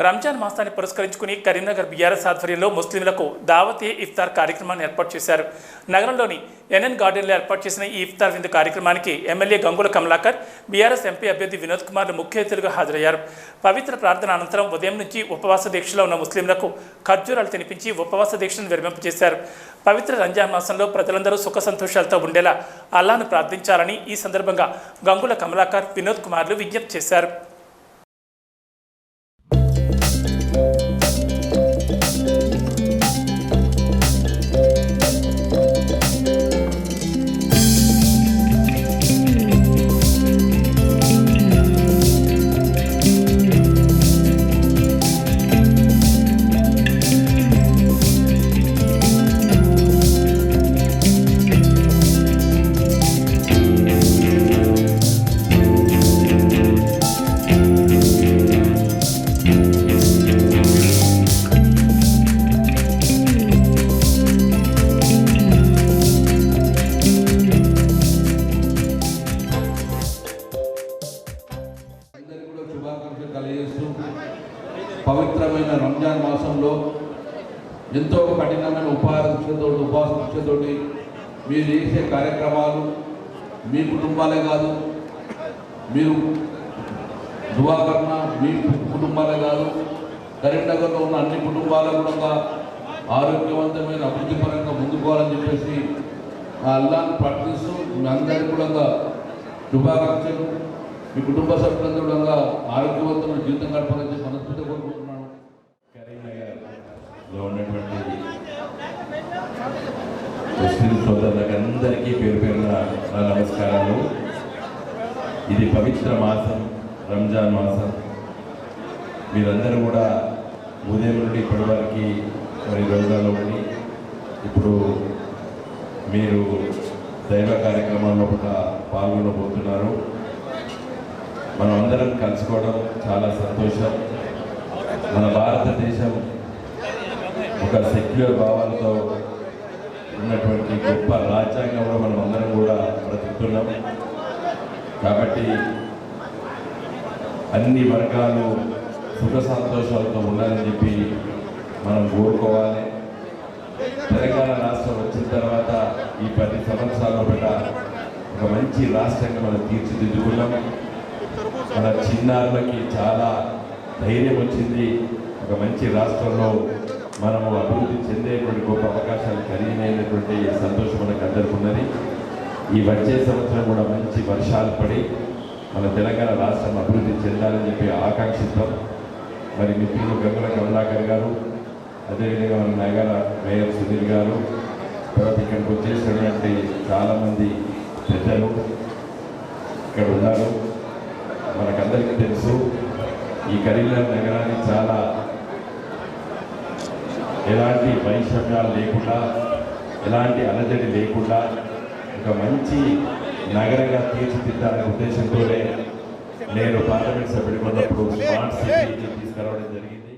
రంజాన్ మాసాన్ని పురస్కరించుకుని కరీంనగర్ బీఆర్ఎస్ ఆధ్వర్యంలో ముస్లింలకు దావత్ ఏ ఇఫ్తార్ కార్యక్రమాన్ని ఏర్పాటు చేశారు. నగరంలోని ఎన్ఎన్ గార్డెన్లో ఏర్పాటు చేసిన ఈ ఇఫ్తార్ విందు కార్యక్రమానికి MLA Gangula Kamalakar BRS MP అభ్యర్థి వినోద్ కుమార్లు ముఖ్య అతిథులుగా హాజరయ్యారు. పవిత్ర ప్రార్థన అనంతరం ఉదయం నుంచి ఉపవాస దీక్షలో ఉన్న ముస్లింలకు ఖర్జూరాలు తినిపించి ఉపవాస దీక్షను విరమింపజేశారు. పవిత్ర రంజాన్ మాసంలో ప్రజలందరూ సుఖ సంతోషాలతో ఉండేలా అల్లాను ప్రార్థించాలని ఈ సందర్భంగా గంగుల కమలాకర్ వినోద్ కుమార్లు విజ్ఞప్తి చేశారు. శుభాకాంక్షలు కలిగజేస్తూ పవిత్రమైన రంజాన్ మాసంలో ఎంతో కఠినమైన ఉపహార దీక్షతో మీరు చేసే కార్యక్రమాలు మీ కుటుంబాలే కాదు మీరు దువాకరణ మీ కుటుంబాలే కాదు కరీంనగర్లో ఉన్న అన్ని కుటుంబాలకు కూడా ఆరోగ్యవంతమైన అభివృద్ధిపరంగా ముందుకోవాలని చెప్పేసి ఆ అల్లాన్ని ప్రార్థిస్తూ మీ అందరికీ కూడా శుభాకాంక్షలు. మీ కుటుంబ సభ్యులందరూ కూడా ఆరోగ్యవంతమైన జీవితం గడపాలని చెప్పి మనస్ఫూర్తిగా కోరుకుంటున్నాను. కరీంనగర్లో ఉన్నటువంటి ముస్లిం సోదరులకు అందరికీ పేరు పేరున నా నమస్కారాలు. ఇది పవిత్ర మాసం రంజాన్ మాసం. మీరందరూ కూడా ఉదయం నుండి ఇప్పటి వరకు మరి రోజులలో ఉండి ఇప్పుడు మీరు దైవ కార్యక్రమాల్లో కూడా పాల్గొనబోతున్నారు. మనం అందరం కలుసుకోవడం చాలా సంతోషం. మన భారతదేశం ఒక సెక్యులర్ భావాలతో ఉన్నటువంటి గొప్ప రాజ్యాంగంలో మనం అందరం కూడా బ్రతుకుతున్నాం. కాబట్టి అన్ని వర్గాలు సుఖ సంతోషాలతో ఉండాలని చెప్పి మనం కోరుకోవాలి. తెలంగాణ రాష్ట్రం వచ్చిన తర్వాత ఈ పది సంవత్సరాల ఒక మంచి రాష్ట్రంగా మనం తీర్చిదిద్దుకున్నాం. మన చిన్నారులకి చాలా ధైర్యం వచ్చింది. ఒక మంచి రాష్ట్రంలో మనము అభివృద్ధి చెందేటువంటి గొప్ప అవకాశాలు కలిగినటువంటి సంతోషం మనకు అందరికీ ఉన్నది. ఈ వచ్చే సంవత్సరం కూడా మంచి వర్షాలు పడి మన తెలంగాణ రాష్ట్రం అభివృద్ధి చెందాలని చెప్పి ఆకాంక్షిస్తాం. మరి మిత్రులు గంగుల కమలాకర్ గారు అదేవిధంగా మన నగర మేయర్ సునీల్ గారు తర్వాత ఇక్కడికి వచ్చేసినటువంటి చాలామంది పెద్దలు ఇక్కడ ఉన్నారు. మనకందరికీ తెలుసు ఈ కరీంనగర్ నగరాన్ని చాలా ఎలాంటి వైషమ్యాలు లేకుండా ఎలాంటి అలజడి లేకుండా ఒక మంచి నగరంగా తీర్చిదిద్దాలనే ఉద్దేశంతోనే నేను పార్లమెంట్ సభ్యుడిగా ఉన్నప్పుడు స్మార్ట్ సిటీ తీసుకురావడం జరిగింది.